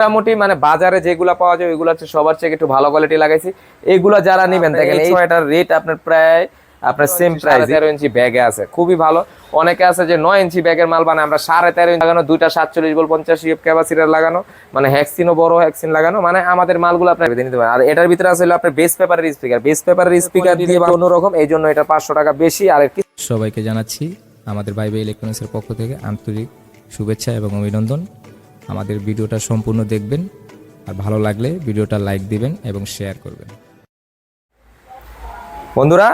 মোটামুটি মানে বাজারে যেগুলো পাওয়া যায় ওইগুলো হচ্ছে সবার থেকে একটু ভালো কোয়ালিটি লাগাইছি। এইগুলো যারা নেবেন দেখেন এই ছয়টার রেট আপনার প্রায় আপনার সেম প্রাইস তেরো ইঞ্চি ব্যাগে আছে খুবই ভালো। অনেকে আছে যে নয় ইঞ্চি ব্যাগের মাল বানায় আমরা সাড়ে তেরো ইঞ্চি লাগানো দুইটা সাতচল্লিশ বল পঞ্চাশ ইএফ ক্যাপাসিটার লাগানো মানে হ্যাক্সিনও বড় হ্যাক্সিন লাগানো মানে আমাদের মালগুলো আপনার নিতে পারেন। আর এটার ভিতরে আছে হলো আপনার বেস পেপারের স্পিকার বেস পেপারের স্পিকার দিয়ে অন্যরকম এই জন্য এটা পাঁচশো টাকা বেশি। আর সবাইকে জানাচ্ছি আমাদের বাইবে ইলেকট্রনিক্সের পক্ষ থেকে আন্তরিক শুভেচ্ছা এবং অভিনন্দন। আমাদের ভিডিওটা সম্পূর্ণ দেখবেন। আর ভালো লাগলে ভিডিওটা লাইক দিবেন এবং শেয়ার করবেন। বন্ধুরা,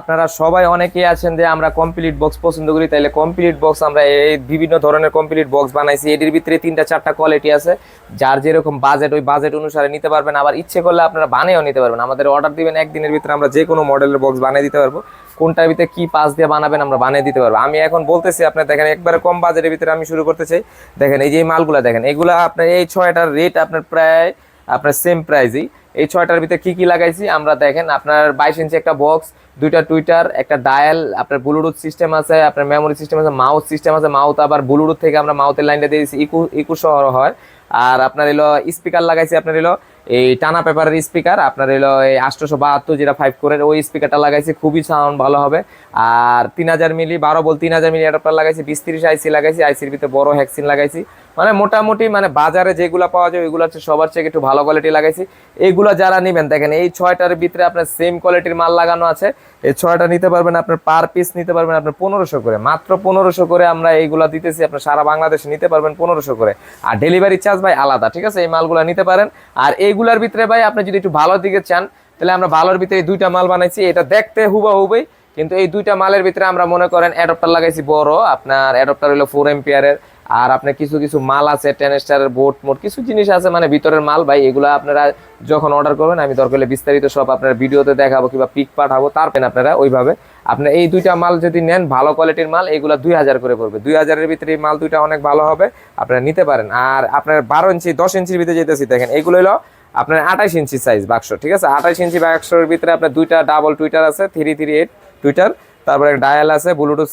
আপনারা সবাই অনেকেই আছেন যে আমরা কমপ্লিট বক্স পছন্দ করি, তাইলে কমপ্লিট বক্স আমরা এই বিভিন্ন ধরনের কমপ্লিট বক্স বানাইছি। এটির ভিতরে তিনটা, চারটা কোয়ালিটি আছে। যার যেরকম বাজেট ওই বাজেট অনুসারে নিতে পারবেন। আবার ইচ্ছে করলে আপনারা বানিয়েও নিতে পারবেন। আমাদের অর্ডার দিবেন, একদিনের ভিতরে আমরা যে কোনো মডেলের বক্স বানিয়ে দিতে পারব। কোনটার ভিতরে কি পাস দিয়ে বানাবেন আমরা বানিয়ে দিতে পারব। আমি এখন বলতেছি আপনার, দেখেন একবারে কম বাজেটের ভিতরে আমি শুরু করতে চাই দেখেন, এই যে মালগুলা দেখেন, এগুলা আপনার এই ছয়টার রেট আপনার প্রায়, আপনার সেম প্রাইজই এই ছয়টার ভিতরে কি কি লাগাইছি? আমরা দেখেন, আপনার বাইশ ইঞ্চি একটা বক্স দুইটা টুইটার একটা ডায়াল আপনার ব্লুটুথ সিস্টেম আছে, আপনার মেমোরি সিস্টেম আছে মাউথ সিস্টেম আছে মাউথ আবার ব্লুটুথ থেকে আমরা মাউথের লাইনটা দিয়েছি ইকু ইকু সহ হয়। আর আপনার এলো স্পিকার লাগাইছি, আপনার এলো এই টানা পেপারের স্পিকার আপনার এলো এই আটশোশো বাহাত্তর যেটা ফাইভ করে ওই স্পিকারটা লাগাইছে, খুবই সাউন্ড ভালো হবে। আর তিন হাজার মিলি বারো বল তিন হাজার মিলি অ্যাডাপ্টার লাগাইছি, বিশ তিরিশ আইসি লাগাইছি আইসির ভিতরে বড় হ্যাকসিন লাগাইছি। মানে মোটামুটি মানে বাজারে যেগুলো পাওয়া যায়, ওইগুলো হচ্ছে সবার থেকে একটু ভালো কোয়ালিটি লাগাইছি। এইগুলো যারা নেবেন, দেখেন এই ছয়টার ভিতরে আপনার সেম কোয়ালিটির মাল লাগানো আছে। এই ছয়টা নিতে পারবেন আপনার পার পিস নিতে পারবেন আপনার পনেরোশো করে। মাত্র পনেরোশো করে আমরা এইগুলো দিতেছি, আপনার সারা বাংলাদেশে নিতে পারবেন পনেরোশো করে। আর ডেলিভারি চার্জ ভাই আলাদা, ঠিক আছে? এই মালগুলো নিতে পারেন। আর এইগুলার ভিতরে ভাই আপনি যদি একটু ভালো দিকে চান, তাহলে আমরা ভালোর ভিতরে দুইটা মাল বানাইছি। এটা দেখতে হুবা হুবই কিন্তু এই দুইটা মালের ভিতরে আমরা মনে করেন অ্যাডপ্টার লাগাইছি বড়। আপনার অ্যাডপ্টার হলো ফোর এম্পিয়ারের আর আপনার কিছু কিছু মাল আছে টেন স্টারের বোট মোট কিছু জিনিস আছে মানে ভিতরের মাল, ভাই, এগুলো আপনারা যখন অর্ডার করবেন, আমি দরকার হলে বিস্তারিত সব আপনার ভিডিওতে দেখাবো, কিংবা পিক পাঠাবো তারপরে আপনারা ওইভাবে আপনার এই দুইটা মাল যদি নেন, ভালো কোয়ালিটির মাল, এগুলো দুই হাজার করে পড়বে। দুই হাজারের ভিতরে এই মাল দুইটা অনেক ভালো হবে, আপনারা নিতে পারেন। আর আপনার বারো ইঞ্চি, দশ ইঞ্চির ভিতরে যেতেছি, দেখেন, এগুলো হলো আপনার আঠাশ ইঞ্চি সাইজ বাক্স ঠিক আছে? আঠাশ ইঞ্চি বাক্সের ভিতরে আপনার দুইটা ডাবল টুইটার আছে থ্রি থ্রি এইট টুইটার তারপরে ডায়াল আছে ব্লুটুথ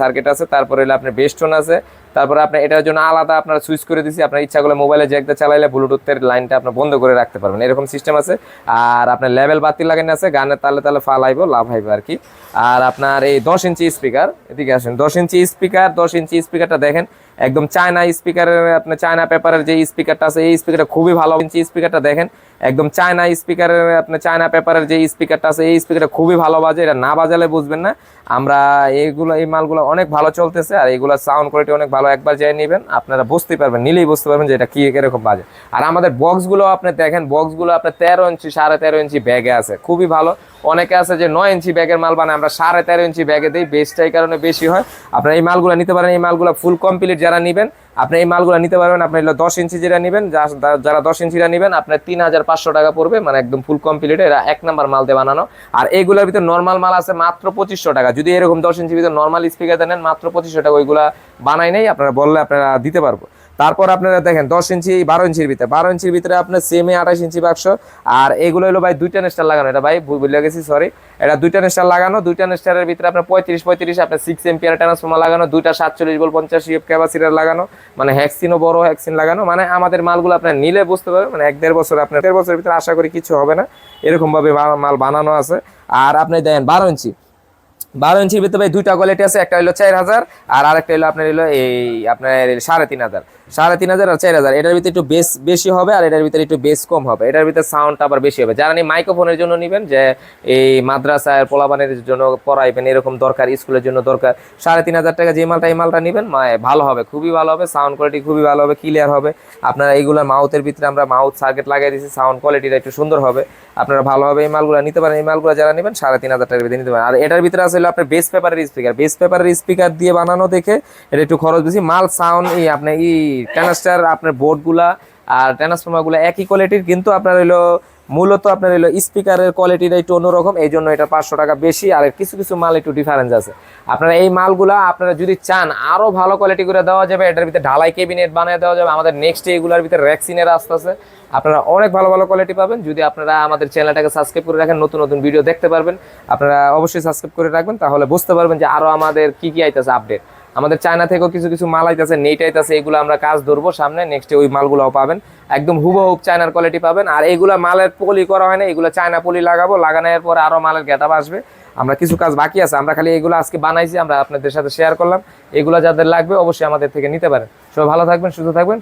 সার্কিট আছে, তারপরে হলো আপনার বেস্টন আছে তারপরে আপনার এটার জন্য আলাদা আপনার সুইচ করে দিচ্ছি আপনার ইচ্ছা করলে মোবাইলে যে একটা চালাইলে ব্লুটুথের লাইনটা আপনার বন্ধ করে রাখতে পারবেন। এরকম সিস্টেম আছে। আর আপনার লেভেল বাতি লাগানো আছে গানের তালে তালে ফালাইবো লাভ হইবে আর কি। আর আপনার এই দশ ইঞ্চি স্পিকার এদিকে আসেন। দশ ইঞ্চি স্পিকার দশ ইঞ্চি স্পিকারটা দেখেন, একদম চায়না স্পিকারের আপনার চায়না পেপারের যে স্পিকারটা আছে, এই স্পিকারটা খুবই ভালো। ইঞ্চি স্পিকারটা দেখেন, একদম চায়না স্পিকারের আপনার চায়না পেপারের যে স্পিকারটা আছে, এই স্পিকারটা খুবই ভালো বাজে। এটা না বাজালে বুঝবেন না। আমরা এইগুলো, এই মালগুলো অনেক ভালো চলতেছে, আর এইগুলো সাউন্ড কোয়ালিটি অনেক ভালো একবার যাই নেবেন, আপনারা বুঝতে পারবেন, নিলেই বুঝতে পারবেন যে এটা কি এরকম বাজে। আর আমাদের বক্সগুলো আপনি দেখেন, বক্সগুলো আপনার তেরো ইঞ্চি, সাড়ে তেরো ইঞ্চি ব্যাগে আছে, খুবই ভালো। অনেকে আছে যে নয় ইঞ্চি ব্যাগের মাল বানায়, আমরা সাড়ে তেরো ইঞ্চি ব্যাগে দিই বেসটাই কারণে বেশি হয়। আপনারা এই মালগুলো নিতে পারেন, এই মালগুলো ফুল কমপ্লিট যারা নেবেন আপনি এই মালগুলো নিতে পারবেন, আপনি দশ ইঞ্চি যেটা নেবেন যারা দশ ইঞ্চিটা নেবেন, আপনার তিন হাজার পাঁচশো টাকা পড়বে মানে একদম ফুল কমপ্লিট এরা এক নাম্বার মাল দিয়ে বানানো। আর এইগুলোর ভিতরে নর্মাল মাল আছে মাত্র পঁচিশশো টাকা। যদি এরকম দশ ইঞ্চি ভিতরে নর্মাল স্পিকার দেন মাত্র পঁচিশশো টাকা ওইগুলা বানাই নেই, আপনারা বললে আপনারা দিতে পারব। তারপর আপনারা দেখেন দশ ইঞ্চি, বারো ইঞ্চির ভিতরে। বারো ইঞ্চির ভিতরে আপনার সেমে আঠাশ ইঞ্চি বাক্স। আর এগুলো হলো ভাই দুইটা নেস্টার লাগানো। এটা ভাই ভুলে গেছি সরি এটা দুইটা নেস্টার লাগানো। দুইটা নেস্টারের ভিতরে আপনার পঁয়ত্রিশ পঁয়ত্রিশ, আপনার সিক্স এম্পিয়ার ট্রান্সফর্মার লাগানো। দুইটা সাতচল্লিশ বল পঞ্চাশ ইউএফ ক্যাপাসিটার লাগানো। মানে হ্যাক্সিনও বড় হ্যাক্সিন লাগানো। মানে আমাদের মালগুলো আপনার নিলে বুঝতে পারবেন। মানে এক দেড় বছর আপনার দেড় বছরের ভিতরে আশা করি কিছু হবে না। এরকম ভাবে মাল বানানো আছে। আর আপনি দেন বারো ইঞ্চি। বারো ইঞ্চির ভিতরে ভাই দুইটা কোয়ালিটি আছে, একটা হলো চার হাজার আর আরেকটা হলো আপনার হলো এই আপনার সাড়ে তিন হাজার। সাড়ে তিন হাজার আর চার হাজার। এটার ভিতরে একটু বেস বেশি হবে আর এটার ভিতরে একটু বেস কম হবে। এটার ভিতরে সাউন্ডটা আবার বেশি হবে। যারা মাইক্রোফোনের জন্য নেবেন, যে এই মাদ্রাসায় পোলাবানের জন্য পড়াইবেন, এরকম দরকার, স্কুলের জন্য দরকার, সাড়ে তিন হাজার টাকা যে মালটা, এই মালটা নেবেন ভালো হবে, খুবই ভালো হবে সাউন্ড কোয়ালিটি খুবই ভালো হবে ক্লিয়ার হবে। আপনারা এইগুলোর মাউথের ভিতরে আমরা মাউথ সার্কিট লাগিয়ে দিয়েছি সাউন্ড কোয়ালিটিটা একটু সুন্দর হবে। আপনারা ভালো হবে, এই মালগুলো নিতে পারেন। এই মালগুলো যারা নেবেন, সাড়ে তিন হাজার টাকার ভিতরে নিতে পারেন। আর এটার ভিতরে আসলে আপনার বেস পেপারের স্পিকার বেস পেপারের স্পিকার দিয়ে বানানো দেখে এটা একটু খরচ বেশি। মাল সাউন্ড এই আপনার ই ট্রান্সটার আপনার বোর্ডগুলা আর ট্রান্সফর্মারগুলো একই কোয়ালিটির কিন্তু আপনার হলো মূলত আপনার হলো স্পিকারের কোয়ালিটিটা একটু অন্যরকম, এই জন্য এটা পাঁচশো টাকা বেশি। আর কিছু কিছু মাল একটু ডিফারেন্স আছে। আপনারা এই মালগুলা আপনারা যদি চান আরও ভালো কোয়ালিটি করে দেওয়া যাবে, এটার ভিতরে ঢালাই কেবিনেট বানিয়ে দেওয়া যাবে, আমাদের নেক্সট এগুলোর ভিতরে র্যাক্সিনের আস্তে আছে আপনারা অনেক ভালো ভালো কোয়ালিটি পাবেন। যদি আপনারা আমাদের চ্যানেলটাকে সাবস্ক্রাইব করে রাখেন, নতুন নতুন ভিডিও দেখতে পারবেন, আপনারা অবশ্যই সাবস্ক্রাইব করে রাখবেন, তাহলে বুঝতে পারবেন যে আরও আমাদের কী, কি আইতেছে আপডেট আমাদের চায়না থেকেও কিছু কিছু মাল আইতেছে নেট আইতেছে, এগুলো আমরা কাজ ধরবো সামনে নেক্সটে ওই মালগুলোও পাবেন। একদম হুবহুব চায়নার কোয়ালিটি পাবেন। আর এগুলো মালের পলি করা হয় না, এগুলো চায়না পলি লাগাবো, লাগানোর পরে আরও মালের গেটাপ আসবে। আমরা কিছু কাজ বাকি আছে, আমরা খালি এগুলো আজকে বানাইছি, আমরা আপনাদের সাথে শেয়ার করলাম। এগুলো যাদের লাগবে অবশ্যই আমাদের থেকে নিতে পারেন। সবাই ভালো থাকবেন, সুস্থ থাকবেন।